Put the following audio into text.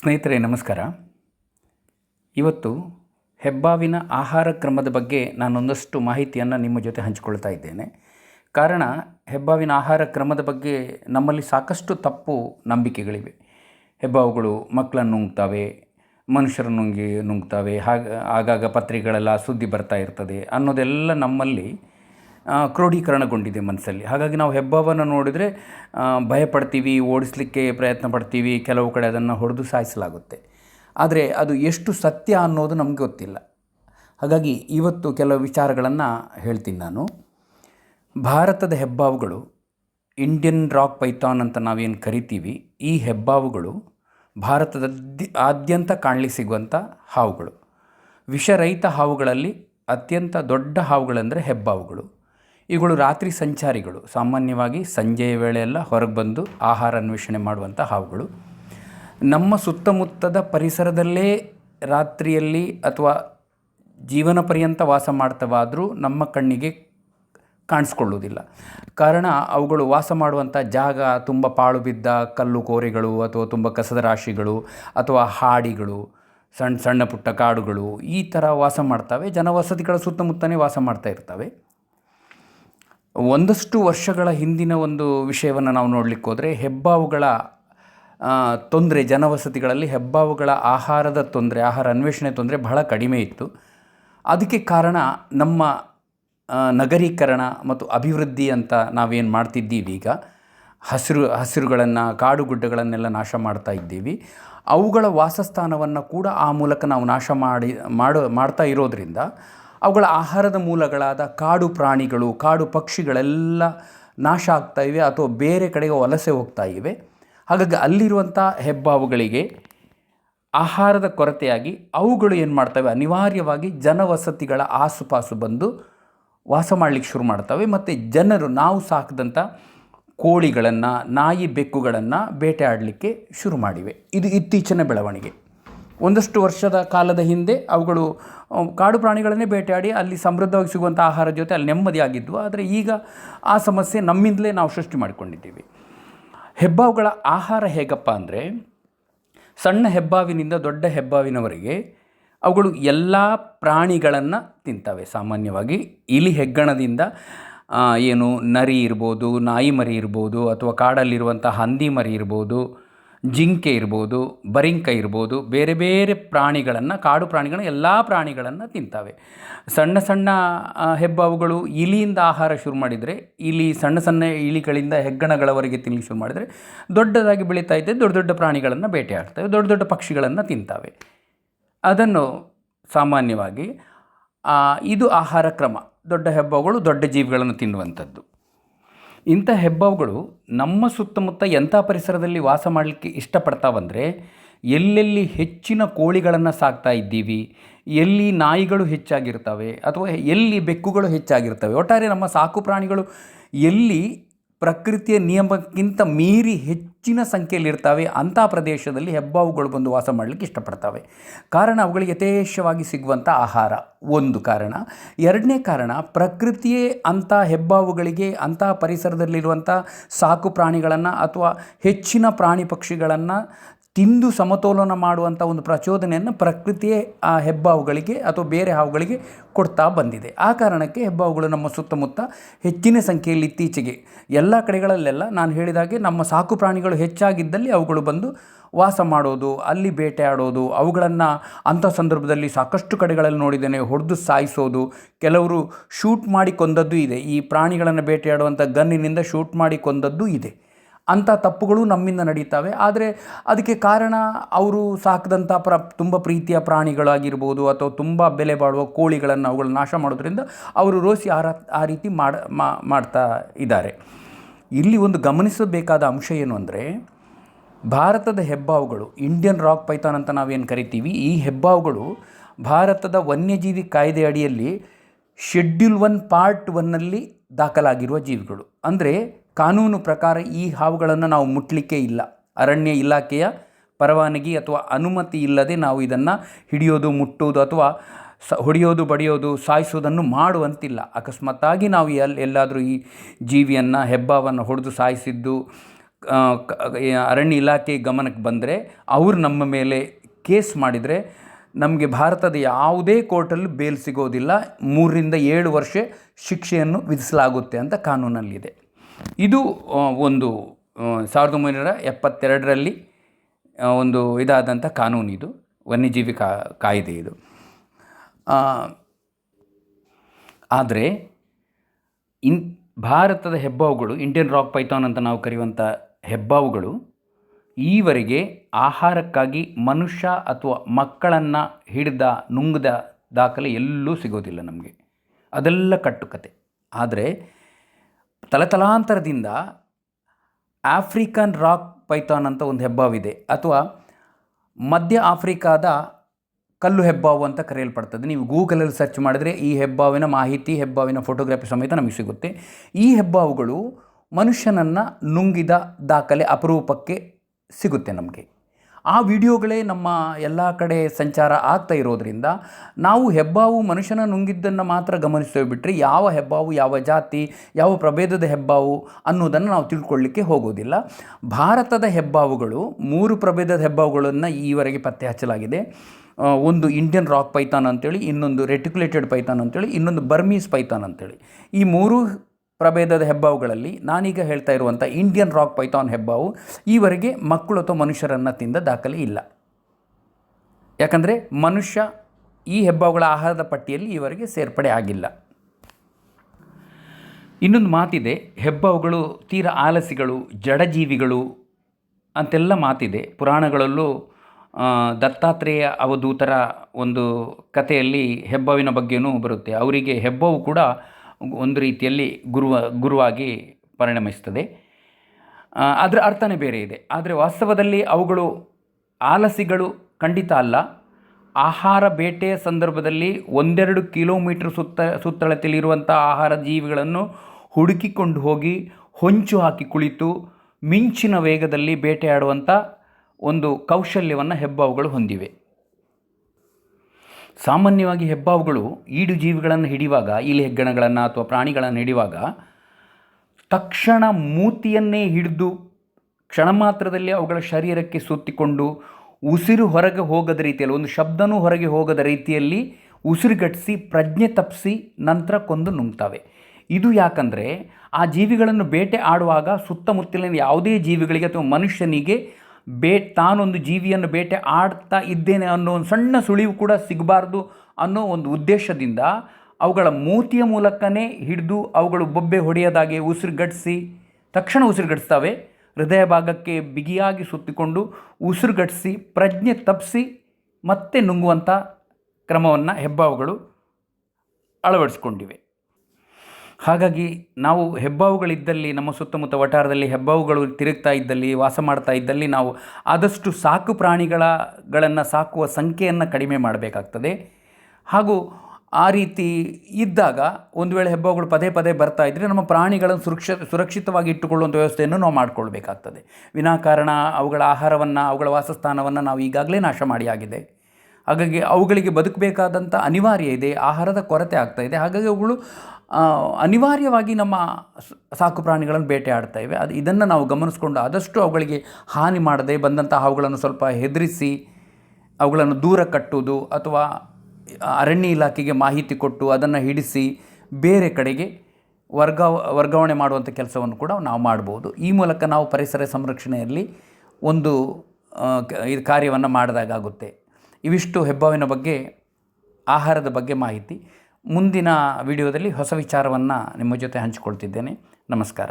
ಸ್ನೇಹಿತರೆ, ನಮಸ್ಕಾರ. ಇವತ್ತು ಹೆಬ್ಬಾವಿನ ಆಹಾರ ಕ್ರಮದ ಬಗ್ಗೆ ನಾನೊಂದಷ್ಟು ಮಾಹಿತಿಯನ್ನು ನಿಮ್ಮ ಜೊತೆ ಹಂಚಿಕೊಳ್ತಾ ಇದ್ದೇನೆ. ಕಾರಣ, ಹೆಬ್ಬಾವಿನ ಆಹಾರ ಕ್ರಮದ ಬಗ್ಗೆ ನಮ್ಮಲ್ಲಿ ಸಾಕಷ್ಟು ತಪ್ಪು ನಂಬಿಕೆಗಳಿವೆ. ಹೆಬ್ಬಾವುಗಳು ಮಕ್ಕಳನ್ನು ನುಂಗ್ತಾವೆ, ಮನುಷ್ಯರನ್ನು ನುಂಗಿ ನುಂಗ್ತಾವೆ, ಹಾಗ, ಆಗಾಗ ಪತ್ರಿಕೆಗಳೆಲ್ಲ ಸುದ್ದಿ ಬರ್ತಾ ಇರ್ತದೆ ಅನ್ನೋದೆಲ್ಲ ನಮ್ಮಲ್ಲಿ ಕ್ರೋಢೀಕರಣಗೊಂಡಿದೆ ಮನಸ್ಸಲ್ಲಿ. ಹಾಗಾಗಿ ನಾವು ಹೆಬ್ಬಾವನ್ನು ನೋಡಿದರೆ ಭಯಪಡ್ತೀವಿ, ಓಡಿಸಲಿಕ್ಕೆ ಪ್ರಯತ್ನ ಪಡ್ತೀವಿ, ಕೆಲವು ಕಡೆ ಅದನ್ನು ಹೊಡೆದು ಸಾಯಿಸಲಾಗುತ್ತೆ. ಆದರೆ ಅದು ಎಷ್ಟು ಸತ್ಯ ಅನ್ನೋದು ನಮಗೆ ಗೊತ್ತಿಲ್ಲ. ಹಾಗಾಗಿ ಇವತ್ತು ಕೆಲವು ವಿಚಾರಗಳನ್ನು ಹೇಳ್ತೀನಿ ನಾನು. ಭಾರತದ ಹೆಬ್ಬಾವುಗಳು ಇಂಡಿಯನ್ ರಾಕ್ ಪೈಥಾನ್ ಅಂತ ನಾವೇನು ಕರಿತೀವಿ, ಈ ಹೆಬ್ಬಾವುಗಳು ಭಾರತದ ಆದ್ಯಂತ ಕಾಣಲಿ ಸಿಗುವಂಥ ಹಾವುಗಳು. ವಿಷರಹಿತ ಹಾವುಗಳಲ್ಲಿ ಅತ್ಯಂತ ದೊಡ್ಡ ಹಾವುಗಳೆಂದರೆ ಹೆಬ್ಬಾವುಗಳು. ಇವುಗಳು ರಾತ್ರಿ ಸಂಚಾರಿಗಳು. ಸಾಮಾನ್ಯವಾಗಿ ಸಂಜೆಯ ವೇಳೆಯೆಲ್ಲ ಹೊರಗೆ ಬಂದು ಆಹಾರ ಅನ್ವೇಷಣೆ ಮಾಡುವಂಥ ಹಾವುಗಳು. ನಮ್ಮ ಸುತ್ತಮುತ್ತದ ಪರಿಸರದಲ್ಲೇ ರಾತ್ರಿಯಲ್ಲಿ ಅಥವಾ ಜೀವನ ಪರ್ಯಂತ ವಾಸ ಮಾಡ್ತವಾದರೂ ನಮ್ಮ ಕಣ್ಣಿಗೆ ಕಾಣಿಸ್ಕೊಳ್ಳುವುದಿಲ್ಲ. ಕಾರಣ ಅವುಗಳು ವಾಸ ಮಾಡುವಂಥ ಜಾಗ ತುಂಬ ಪಾಳು ಬಿದ್ದ ಕಲ್ಲು ಕೋರೆಗಳು ಅಥವಾ ತುಂಬ ಕಸದ ರಾಶಿಗಳು ಅಥವಾ ಹಾಡಿಗಳು ಸಣ್ಣ ಸಣ್ಣ ಪುಟ್ಟ ಕಾಡುಗಳು ಈ ಥರ ವಾಸ ಮಾಡ್ತವೆ. ಜನವಸತಿಗಳ ಸುತ್ತಮುತ್ತನೇ ವಾಸ ಮಾಡ್ತಾ ಇರ್ತವೆ. ಒಂದಷ್ಟು ವರ್ಷಗಳ ಹಿಂದಿನ ಒಂದು ವಿಷಯವನ್ನು ನಾವು ನೋಡಲಿಕ್ಕೆ ಹೋದರೆ ಹೆಬ್ಬಾವುಗಳ ತೊಂದರೆ, ಜನವಸತಿಗಳಲ್ಲಿ ಹೆಬ್ಬಾವುಗಳ ಆಹಾರದ ತೊಂದರೆ, ಆಹಾರ ಅನ್ವೇಷಣೆ ತೊಂದರೆ ಬಹಳ ಕಡಿಮೆ ಇತ್ತು. ಅದಕ್ಕೆ ಕಾರಣ ನಮ್ಮ ನಗರೀಕರಣ ಮತ್ತು ಅಭಿವೃದ್ಧಿ ಅಂತ ನಾವೇನು ಮಾಡ್ತಿದ್ದೀವಿ ಈಗ, ಹಸಿರು, ಹಸಿರುಗಳನ್ನು, ಕಾಡು ಗುಡ್ಡಗಳನ್ನೆಲ್ಲ ನಾಶ ಮಾಡ್ತಾ ಇದ್ದೀವಿ. ಅವುಗಳ ವಾಸಸ್ಥಾನವನ್ನು ಕೂಡ ಆ ಮೂಲಕ ನಾವು ನಾಶ ಮಾಡಿ, ಮಾಡೋ, ಮಾಡ್ತಾ ಇರೋದ್ರಿಂದ ಅವುಗಳ ಆಹಾರದ ಮೂಲಗಳಾದ ಕಾಡು ಪ್ರಾಣಿಗಳು, ಕಾಡು ಪಕ್ಷಿಗಳೆಲ್ಲ ನಾಶ ಆಗ್ತಾ ಇವೆ ಅಥವಾ ಬೇರೆ ಕಡೆಗೆ ವಲಸೆ ಹೋಗ್ತಾ ಇವೆ. ಹಾಗಾಗಿ ಅಲ್ಲಿರುವಂಥ ಹೆಬ್ಬಾವುಗಳಿಗೆ ಆಹಾರದ ಕೊರತೆಯಾಗಿ ಅವುಗಳು ಏನು ಮಾಡ್ತವೆ? ಅನಿವಾರ್ಯವಾಗಿ ಜನವಸತಿಗಳ ಆಸುಪಾಸು ಬಂದು ವಾಸ ಮಾಡಲಿಕ್ಕೆ ಶುರು ಮಾಡ್ತವೆ. ಮತ್ತು ಜನರು, ನಾವು ಸಾಕಿದಂಥ ಕೋಳಿಗಳನ್ನು, ನಾಯಿ ಬೆಕ್ಕುಗಳನ್ನು ಬೇಟೆಯಾಡಲಿಕ್ಕೆ ಶುರು ಮಾಡಿವೆ. ಇದು ಇತ್ತೀಚಿನ ಬೆಳವಣಿಗೆ. ಒಂದಷ್ಟು ವರ್ಷದ ಕಾಲದ ಹಿಂದೆ ಅವುಗಳು ಕಾಡು ಪ್ರಾಣಿಗಳನ್ನೇ ಬೇಟೆಯಾಡಿ ಅಲ್ಲಿ ಸಮೃದ್ಧವಾಗಿ ಸಿಗುವಂಥ ಆಹಾರ ಜೊತೆ ಅಲ್ಲಿ ನೆಮ್ಮದಿಯಾಗಿದ್ವು. ಆದರೆ ಈಗ ಆ ಸಮಸ್ಯೆ ನಮ್ಮಿಂದಲೇ ನಾವು ಸೃಷ್ಟಿ ಮಾಡಿಕೊಂಡಿದ್ದೀವಿ. ಹೆಬ್ಬಾವುಗಳ ಆಹಾರ ಹೇಗಪ್ಪ ಅಂದರೆ, ಸಣ್ಣ ಹೆಬ್ಬಾವಿನಿಂದ ದೊಡ್ಡ ಹೆಬ್ಬಾವಿನವರೆಗೆ ಅವುಗಳು ಎಲ್ಲ ಪ್ರಾಣಿಗಳನ್ನು ತಿಂತವೆ. ಸಾಮಾನ್ಯವಾಗಿ ಇಲಿ ಹೆಗ್ಗಣದಿಂದ ಏನು ನರಿ ಇರ್ಬೋದು, ನಾಯಿ ಮರಿ ಇರ್ಬೋದು, ಅಥವಾ ಕಾಡಲ್ಲಿರುವಂಥ ಹಂದಿ ಮರಿ ಇರ್ಬೋದು ಜಿಂಕೆ ಇರ್ಬೋದು, ಬರಿಂಕ ಇರ್ಬೋದು, ಬೇರೆ ಬೇರೆ ಪ್ರಾಣಿಗಳನ್ನು, ಕಾಡು ಪ್ರಾಣಿಗಳನ್ನ, ಎಲ್ಲ ಪ್ರಾಣಿಗಳನ್ನು ತಿಂತಾವೆ. ಸಣ್ಣ ಸಣ್ಣ ಹೆಬ್ಬಾವುಗಳು ಇಲಿಯಿಂದ ಆಹಾರ ಶುರು ಮಾಡಿದರೆ, ಇಲಿ ಸಣ್ಣ ಸಣ್ಣ ಇಲಿಗಳಿಂದ ಹೆಗ್ಗಣಗಳವರೆಗೆ ತಿನ್ನಲು ಶುರು ಮಾಡಿದರೆ, ದೊಡ್ಡದಾಗಿ ಬೆಳೀತಾ ಇದ್ದರೆ ದೊಡ್ಡ ದೊಡ್ಡ ಪ್ರಾಣಿಗಳನ್ನು ಬೇಟೆಯಾಡ್ತವೆ ದೊಡ್ಡ ದೊಡ್ಡ ಪಕ್ಷಿಗಳನ್ನು ತಿಂತಾವೆ. ಅದನ್ನು ಸಾಮಾನ್ಯವಾಗಿ ಇದು ಆಹಾರ ಕ್ರಮ. ದೊಡ್ಡ ಹೆಬ್ಬಾವುಗಳು ದೊಡ್ಡ ಜೀವಿಗಳನ್ನು ತಿನ್ನುವಂಥದ್ದು. ಇಂಥ ಹೆಬ್ಬಾವುಗಳು ನಮ್ಮ ಸುತ್ತಮುತ್ತ ಎಂಥ ಪರಿಸರದಲ್ಲಿ ವಾಸ ಮಾಡಲಿಕ್ಕೆ ಇಷ್ಟಪಡ್ತಾವಂದರೆ ಎಲ್ಲೆಲ್ಲಿ ಹೆಚ್ಚಿನ ಕೋಳಿಗಳನ್ನು ಸಾಕ್ತಾ ಇದ್ದೀವಿ, ಎಲ್ಲಿ ನಾಯಿಗಳು ಹೆಚ್ಚಾಗಿರ್ತವೆ ಅಥವಾ ಎಲ್ಲಿ ಬೆಕ್ಕುಗಳು ಹೆಚ್ಚಾಗಿರ್ತವೆ. ಒಟ್ಟಾರೆ ನಮ್ಮ ಸಾಕು ಪ್ರಾಣಿಗಳು ಎಲ್ಲಿ ಪ್ರಕೃತಿಯ ನಿಯಮಕ್ಕಿಂತ ಮೀರಿ ಹೆಚ್ಚಿನ ಸಂಖ್ಯೆಯಲ್ಲಿರ್ತವೆ ಅಂಥ ಪ್ರದೇಶದಲ್ಲಿ ಹೆಬ್ಬಾವುಗಳು ಬಂದು ವಾಸ ಮಾಡಲಿಕ್ಕೆ ಇಷ್ಟಪಡ್ತವೆ. ಕಾರಣ ಅವುಗಳಿಗೆ ಯಥೇಚ್ಛವಾಗಿ ಸಿಗುವಂಥ ಆಹಾರ. ಒಂದು ಕಾರಣ. ಎರಡನೇ ಕಾರಣ, ಪ್ರಕೃತಿಯೇ ಅಂಥ ಹೆಬ್ಬಾವುಗಳಿಗೆ, ಅಂಥ ಪರಿಸರದಲ್ಲಿರುವಂಥ ಸಾಕು ಪ್ರಾಣಿಗಳನ್ನು ಅಥವಾ ಹೆಚ್ಚಿನ ಪ್ರಾಣಿ ಪಕ್ಷಿಗಳನ್ನು ತಿಂದು ಸಮತೋಲನ ಮಾಡುವಂಥ ಒಂದು ಪ್ರಚೋದನೆಯನ್ನು ಪ್ರಕೃತಿಯೇ ಆ ಹೆಬ್ಬಾವುಗಳಿಗೆ ಅಥವಾ ಬೇರೆ ಹಾವುಗಳಿಗೆ ಕೊಡ್ತಾ ಬಂದಿದೆ. ಆ ಕಾರಣಕ್ಕೆ ಹೆಬ್ಬಾವುಗಳು ನಮ್ಮ ಸುತ್ತಮುತ್ತ ಹೆಚ್ಚಿನ ಸಂಖ್ಯೆಯಲ್ಲಿ ಇತ್ತೀಚೆಗೆ ಎಲ್ಲ ಕಡೆಗಳಲ್ಲೆಲ್ಲ ನಾನು ಹೇಳಿದಾಗೆ ನಮ್ಮ ಸಾಕು ಪ್ರಾಣಿಗಳು ಹೆಚ್ಚಾಗಿದ್ದಲ್ಲಿ ಅವುಗಳು ಬಂದು ವಾಸ ಮಾಡೋದು, ಅಲ್ಲಿ ಬೇಟೆಯಾಡೋದು ಅವುಗಳನ್ನು ಅಂಥ ಸಂದರ್ಭದಲ್ಲಿ ಸಾಕಷ್ಟು ಕಡೆಗಳಲ್ಲಿ ನೋಡಿದ್ದೇನೆ, ಹೊಡೆದು ಸಾಯಿಸೋದು, ಕೆಲವರು ಶೂಟ್ ಮಾಡಿ ಕೊಂದದ್ದು ಇದೆ. ಈ ಪ್ರಾಣಿಗಳನ್ನು ಬೇಟೆಯಾಡುವಂಥ ಗನ್ನಿನಿಂದ ಶೂಟ್ ಮಾಡಿ ಕೊಂದದ್ದು ಇದೆ. ಅಂಥ ತಪ್ಪುಗಳು ನಮ್ಮಿಂದ ನಡೀತಾವೆ. ಆದರೆ ಅದಕ್ಕೆ ಕಾರಣ ಅವರು ಸಾಕಿದಂಥ ಪ್ರ, ತುಂಬ ಪ್ರೀತಿಯ ಪ್ರಾಣಿಗಳಾಗಿರ್ಬೋದು ಅಥವಾ ತುಂಬ ಬೆಲೆ ಬಾಳುವ ಕೋಳಿಗಳನ್ನು ಅವುಗಳ ನಾಶ ಮಾಡೋದ್ರಿಂದ ಅವರು ರೋಸಿ ಆ ಆ ರೀತಿ ಮಾಡ ಮಾಡ್ತಾ ಇದ್ದಾರೆ. ಇಲ್ಲಿ ಒಂದು ಗಮನಿಸಬೇಕಾದ ಅಂಶ ಏನು ಅಂದರೆ, ಭಾರತದ ಹೆಬ್ಬಾವುಗಳು ಇಂಡಿಯನ್ ರಾಕ್ ಪೈಥಾನ್ ಅಂತ ನಾವೇನು ಕರಿತೀವಿ, ಈ ಹೆಬ್ಬಾವುಗಳು ಭಾರತದ ವನ್ಯಜೀವಿ ಕಾಯ್ದೆ ಅಡಿಯಲ್ಲಿ ಶೆಡ್ಯೂಲ್ ಒನ್ ಪಾರ್ಟ್ ಒನ್ನಲ್ಲಿ ದಾಖಲಾಗಿರುವ ಜೀವಿಗಳು. ಅಂದರೆ ಕಾನೂನು ಪ್ರಕಾರ ಈ ಹಾವುಗಳನ್ನು ನಾವು ಮುಟ್ಲಿಕ್ಕೆ ಇಲ್ಲ. ಅರಣ್ಯ ಇಲಾಖೆಯ ಪರವಾನಗಿ ಅಥವಾ ಅನುಮತಿ ಇಲ್ಲದೆ ನಾವು ಇದನ್ನು ಹಿಡಿಯೋದು, ಮುಟ್ಟೋದು ಅಥವಾ ಸ, ಹೊಡೆಯೋದು, ಬಡಿಯೋದು, ಸಾಯಿಸೋದನ್ನು ಮಾಡುವಂತಿಲ್ಲ. ಅಕಸ್ಮಾತ್ತಾಗಿ ನಾವು ಎಲ್ಲಿ ಎಲ್ಲಾದರೂ ಈ ಜೀವಿಯನ್ನು, ಹೆಬ್ಬಾವನ್ನು ಹೊಡೆದು ಸಾಯಿಸಿದ್ದು ಅರಣ್ಯ ಇಲಾಖೆ ಗಮನಕ್ಕೆ ಬಂದರೆ ಅವರು ನಮ್ಮ ಮೇಲೆ ಕೇಸ್ ಮಾಡಿದರೆ ನಮಗೆ ಭಾರತದ ಯಾವುದೇ ಕೋರ್ಟಲ್ಲಿ ಬೇಲ್ ಸಿಗೋದಿಲ್ಲ. ಮೂರರಿಂದ ಏಳು ವರ್ಷ ಶಿಕ್ಷೆಯನ್ನು ವಿಧಿಸಲಾಗುತ್ತೆ ಅಂತ ಕಾನೂನಲ್ಲಿದೆ. ಇದು ಒಂದು ಸಾವಿರದ ಒಂಬೈನೂರ ಎಪ್ಪತ್ತೆರಡರಲ್ಲಿ ಒಂದು ಇದಾದಂಥ ಕಾನೂನು ಇದು, ವನ್ಯಜೀವಿ ಕಾಯ್ದೆ ಇದು. ಆದರೆ, ಇನ್, ಭಾರತದ ಹೆಬ್ಬಾವುಗಳು ಇಂಡಿಯನ್ ರಾಕ್ ಪೈಥಾನ್ ಅಂತ ನಾವು ಕರೆಯುವಂಥ ಹೆಬ್ಬಾವುಗಳು, ಈವರೆಗೆ ಆಹಾರಕ್ಕಾಗಿ ಮನುಷ್ಯ ಅಥವಾ ಮಕ್ಕಳನ್ನು ಹಿಡಿದ, ನುಂಗದ ದಾಖಲೆ ಎಲ್ಲೂ ಸಿಗೋದಿಲ್ಲ ನಮಗೆ. ಅದೆಲ್ಲ ಕಟ್ಟುಕತೆ. ಆದರೆ ತಲತಲಾಂತರದಿಂದ ಆಫ್ರಿಕನ್ ರಾಕ್ ಪೈಥಾನ್ ಅಂತ ಒಂದು ಹೆಬ್ಬಾವಿದೆ, ಅಥವಾ ಮಧ್ಯ ಆಫ್ರಿಕಾದ ಕಲ್ಲು ಹೆಬ್ಬಾವು ಅಂತ ಕರೆಯಲ್ಪಡ್ತದೆ. ನೀವು ಗೂಗಲಲ್ಲಿ ಸರ್ಚ್ ಮಾಡಿದರೆ ಈ ಹೆಬ್ಬಾವಿನ ಮಾಹಿತಿ, ಹೆಬ್ಬಾವಿನ ಫೋಟೋಗ್ರಫಿ ಸಮೇತ ನಮಗೆ ಸಿಗುತ್ತೆ. ಈ ಹೆಬ್ಬಾವುಗಳು ಮನುಷ್ಯನನ್ನು ನುಂಗಿದ ದಾಖಲೆ ಅಪರೂಪಕ್ಕೆ ಸಿಗುತ್ತೆ ನಮಗೆ. ಆ ವಿಡಿಯೋಗಳೇ ನಮ್ಮ ಎಲ್ಲ ಕಡೆ ಸಂಚಾರ ಆಗ್ತಾ ಇರೋದರಿಂದ ನಾವು ಹೆಬ್ಬಾವು ಮನುಷ್ಯನ ನುಂಗಿದ್ದನ್ನು ಮಾತ್ರ ಗಮನಿಸ್ತೇವೆ ಬಿಟ್ಟರೆ ಯಾವ ಹೆಬ್ಬಾವು, ಯಾವ ಜಾತಿ, ಯಾವ ಪ್ರಭೇದದ ಹೆಬ್ಬಾವು ಅನ್ನೋದನ್ನು ನಾವು ತಿಳ್ಕೊಳ್ಳಿಕ್ಕೆ ಹೋಗೋದಿಲ್ಲ. ಭಾರತದ ಹೆಬ್ಬಾವುಗಳು ಮೂರು ಪ್ರಭೇದದ ಹೆಬ್ಬಾವುಗಳನ್ನು ಈವರೆಗೆ ಪತ್ತೆ ಹಚ್ಚಲಾಗಿದೆ ಒಂದು ಇಂಡಿಯನ್ ರಾಕ್ ಪೈಥಾನ್ ಅಂತೇಳಿ, ಇನ್ನೊಂದು ರೆಟಿಕ್ಯುಲೇಟೆಡ್ ಪೈಥಾನ್ ಅಂತೇಳಿ, ಇನ್ನೊಂದು ಬರ್ಮೀಸ್ ಪೈಥಾನ್ ಅಂತೇಳಿ. ಈ ಮೂರು ಪ್ರಭೇದದ ಹೆಬ್ಬಾವುಗಳಲ್ಲಿ ನಾನೀಗ ಹೇಳ್ತಾ ಇರುವಂಥ ಇಂಡಿಯನ್ ರಾಕ್ ಪೈಥಾನ್ ಹೆಬ್ಬಾವು ಈವರೆಗೆ ಮಕ್ಕಳು ಅಥವಾ ಮನುಷ್ಯರನ್ನು ತಿಂದ ದಾಖಲೆ ಇಲ್ಲ. ಯಾಕಂದರೆ ಮನುಷ್ಯ ಈ ಹೆಬ್ಬಾವುಗಳ ಆಹಾರದ ಪಟ್ಟಿಯಲ್ಲಿ ಈವರೆಗೆ ಸೇರ್ಪಡೆ ಆಗಿಲ್ಲ. ಇನ್ನೊಂದು ಮಾತಿದೆ, ಹೆಬ್ಬಾವುಗಳು, ತೀರ ಆಲಸಿಗಳು, ಜಡಜೀವಿಗಳು ಅಂತೆಲ್ಲ ಮಾತಿದೆ. ಪುರಾಣಗಳಲ್ಲೂ ದತ್ತಾತ್ರೇಯ ಅವಧೂತರ ಒಂದು ಕಥೆಯಲ್ಲಿ ಹೆಬ್ಬಾವಿನ ಬಗ್ಗೆಯೂ ಬರುತ್ತೆ. ಅವರಿಗೆ ಹೆಬ್ಬಾವು ಕೂಡ ಒಂದು ರೀತಿಯಲ್ಲಿ ಗುರುವ, ಗುರುವಾಗಿ ಪರಿಣಮಿಸ್ತದೆ. ಅದರ ಅರ್ಥನೇ ಬೇರೆ ಇದೆ. ಆದರೆ ವಾಸ್ತವದಲ್ಲಿ ಅವುಗಳು ಆಲಸಿಗಳು ಖಂಡಿತ ಅಲ್ಲ. ಆಹಾರ ಬೇಟೆಯ ಸಂದರ್ಭದಲ್ಲಿ ಒಂದೆರಡು ಕಿಲೋಮೀಟ್ರ್ ಸುತ್ತ ಸುತ್ತಳತೆಯಲ್ಲಿರುವಂಥ ಆಹಾರ ಜೀವಿಗಳನ್ನು ಹುಡುಕಿಕೊಂಡು ಹೋಗಿ ಹೊಂಚು ಹಾಕಿ ಕುಳಿತು ಮಿಂಚಿನ ವೇಗದಲ್ಲಿ ಬೇಟೆಯಾಡುವಂಥ ಒಂದು ಕೌಶಲ್ಯವನ್ನು ಹೆಬ್ಬಾವುಗಳು ಹೊಂದಿವೆ. ಸಾಮಾನ್ಯವಾಗಿ ಹೆಬ್ಬಾವುಗಳು ಈಡು ಜೀವಿಗಳನ್ನು ಹಿಡಿಯುವಾಗ, ಇಲ್ಲಿ ಹೆಗ್ಗಣಗಳನ್ನು ಅಥವಾ ಪ್ರಾಣಿಗಳನ್ನು ಹಿಡಿಯುವಾಗ, ತಕ್ಷಣ ಮೂತಿಯನ್ನೇ ಹಿಡಿದು ಕ್ಷಣ ಮಾತ್ರದಲ್ಲಿ ಅವುಗಳ ಶರೀರಕ್ಕೆ ಸುತ್ತಿಕೊಂಡು ಉಸಿರು ಹೊರಗೆ ಹೋಗದ ರೀತಿಯಲ್ಲಿ, ಒಂದು ಶಬ್ದನೂ ಹೊರಗೆ ಹೋಗದ ರೀತಿಯಲ್ಲಿ ಉಸಿರುಗಟ್ಟಿಸಿ ಪ್ರಜ್ಞೆ ತಪ್ಪಿಸಿ ನಂತರ ಕೊಂದು ನುಂಗ್ತವೆ. ಇದು ಯಾಕಂದರೆ, ಆ ಜೀವಿಗಳನ್ನು ಬೇಟೆ ಆಡುವಾಗ ಸುತ್ತಮುತ್ತಲಿನ ಯಾವುದೇ ಜೀವಿಗಳಿಗೆ ಅಥವಾ ಮನುಷ್ಯನಿಗೆ ಬೇ ತಾನೊಂದು ಜೀವಿಯನ್ನು ಬೇಟೆ ಆಡ್ತಾ ಇದ್ದೇನೆ ಅನ್ನೋ ಒಂದು ಸಣ್ಣ ಸುಳಿವು ಕೂಡ ಸಿಗಬಾರ್ದು ಅನ್ನೋ ಒಂದು ಉದ್ದೇಶದಿಂದ ಅವುಗಳ ಮೂತಿಯ ಮೂಲಕನೇ ಹಿಡಿದು ಅವುಗಳು ಬೊಬ್ಬೆ ಹೊಡೆಯದಾಗೆ ಉಸಿರುಗಟ್ಟಿಸಿ ತಕ್ಷಣ ಉಸಿರುಗಟ್ಟಿಸ್ತವೆ. ಹೃದಯ ಭಾಗಕ್ಕೆ ಬಿಗಿಯಾಗಿ ಸುತ್ತಿಕೊಂಡು ಉಸಿರುಗಟ್ಟಿಸಿ ಪ್ರಜ್ಞೆ ತಪ್ಪಿಸಿ ಮತ್ತೆ ನುಂಗುವಂಥ ಕ್ರಮವನ್ನು ಹೆಬ್ಬಾವುಗಳು ಅಳವಡಿಸ್ಕೊಂಡಿವೆ. ಹಾಗಾಗಿ ನಾವು ಹೆಬ್ಬಾವುಗಳಿದ್ದಲ್ಲಿ, ನಮ್ಮ ಸುತ್ತಮುತ್ತ ವಠಾರದಲ್ಲಿ ಹೆಬ್ಬಾವುಗಳು ತಿರುಗ್ತಾ ಇದ್ದಲ್ಲಿ, ವಾಸ ಮಾಡ್ತಾ ಇದ್ದಲ್ಲಿ ನಾವು ಆದಷ್ಟು ಸಾಕು ಪ್ರಾಣಿಗಳಗಳನ್ನು ಸಾಕುವ ಸಂಖ್ಯೆಯನ್ನು ಕಡಿಮೆ ಮಾಡಬೇಕಾಗ್ತದೆ. ಹಾಗೂ ಆ ರೀತಿ ಇದ್ದಾಗ ಒಂದು ವೇಳೆ ಹೆಬ್ಬಾವುಗಳು ಪದೇ ಪದೇ ಬರ್ತಾ ಇದ್ದರೆ ನಮ್ಮ ಪ್ರಾಣಿಗಳನ್ನು ಸುರಕ್ಷ, ಸುರಕ್ಷಿತವಾಗಿ ಇಟ್ಟುಕೊಳ್ಳುವಂಥ ವ್ಯವಸ್ಥೆಯನ್ನು ನಾವು ಮಾಡಿಕೊಳ್ಬೇಕಾಗ್ತದೆ. ವಿನಾಕಾರಣ ಅವುಗಳ ಆಹಾರವನ್ನು, ಅವುಗಳ ವಾಸಸ್ಥಾನವನ್ನು ನಾವು ಈಗಾಗಲೇ ನಾಶ ಮಾಡಿ ಆಗಿದೆ. ಹಾಗಾಗಿ ಅವುಗಳಿಗೆ ಬದುಕಬೇಕಾದಂಥ ಅನಿವಾರ್ಯ ಇದೆ, ಆಹಾರದ ಕೊರತೆ ಆಗ್ತಾ ಇದೆ. ಹಾಗಾಗಿ ಅವುಗಳು ಅನಿವಾರ್ಯವಾಗಿ ನಮ್ಮ ಸಾಕು ಪ್ರಾಣಿಗಳನ್ನು ಬೇಟೆಯಾಡ್ತಾ ಇವೆ. ಅದು ಇದನ್ನು ನಾವು ಗಮನಿಸ್ಕೊಂಡು ಆದಷ್ಟು ಅವುಗಳಿಗೆ ಹಾನಿ ಮಾಡದೆ ಬಂದಂತಹ ಅವುಗಳನ್ನು ಸ್ವಲ್ಪ ಹೆದರಿಸಿ, ಅವುಗಳನ್ನು ದೂರ ಕಟ್ಟುವುದು ಅಥವಾ ಅರಣ್ಯ ಇಲಾಖೆಗೆ ಮಾಹಿತಿ ಕೊಟ್ಟು ಅದನ್ನು ಹಿಡಿಸಿ ಬೇರೆ ಕಡೆಗೆ ವರ್ಗ, ವರ್ಗಾವಣೆ ಮಾಡುವಂಥ ಕೆಲಸವನ್ನು ಕೂಡ ನಾವು ಮಾಡ್ಬೋದು. ಈ ಮೂಲಕ ನಾವು ಪರಿಸರ ಸಂರಕ್ಷಣೆಯಲ್ಲಿ ಒಂದು ಇದು ಕಾರ್ಯವನ್ನು ಮಾಡಿದಾಗುತ್ತೆ ಇವಿಷ್ಟು ಹೆಬ್ಬಾವಿನ ಬಗ್ಗೆ, ಆಹಾರದ ಬಗ್ಗೆ ಮಾಹಿತಿ. ಮುಂದಿನ ವಿಡಿಯೋದಲ್ಲಿ ಹೊಸ ವಿಚಾರವನ್ನು ನಿಮ್ಮ ಜೊತೆ ಹಂಚಿಕೊಳ್ತಿದ್ದೇನೆ. ನಮಸ್ಕಾರ.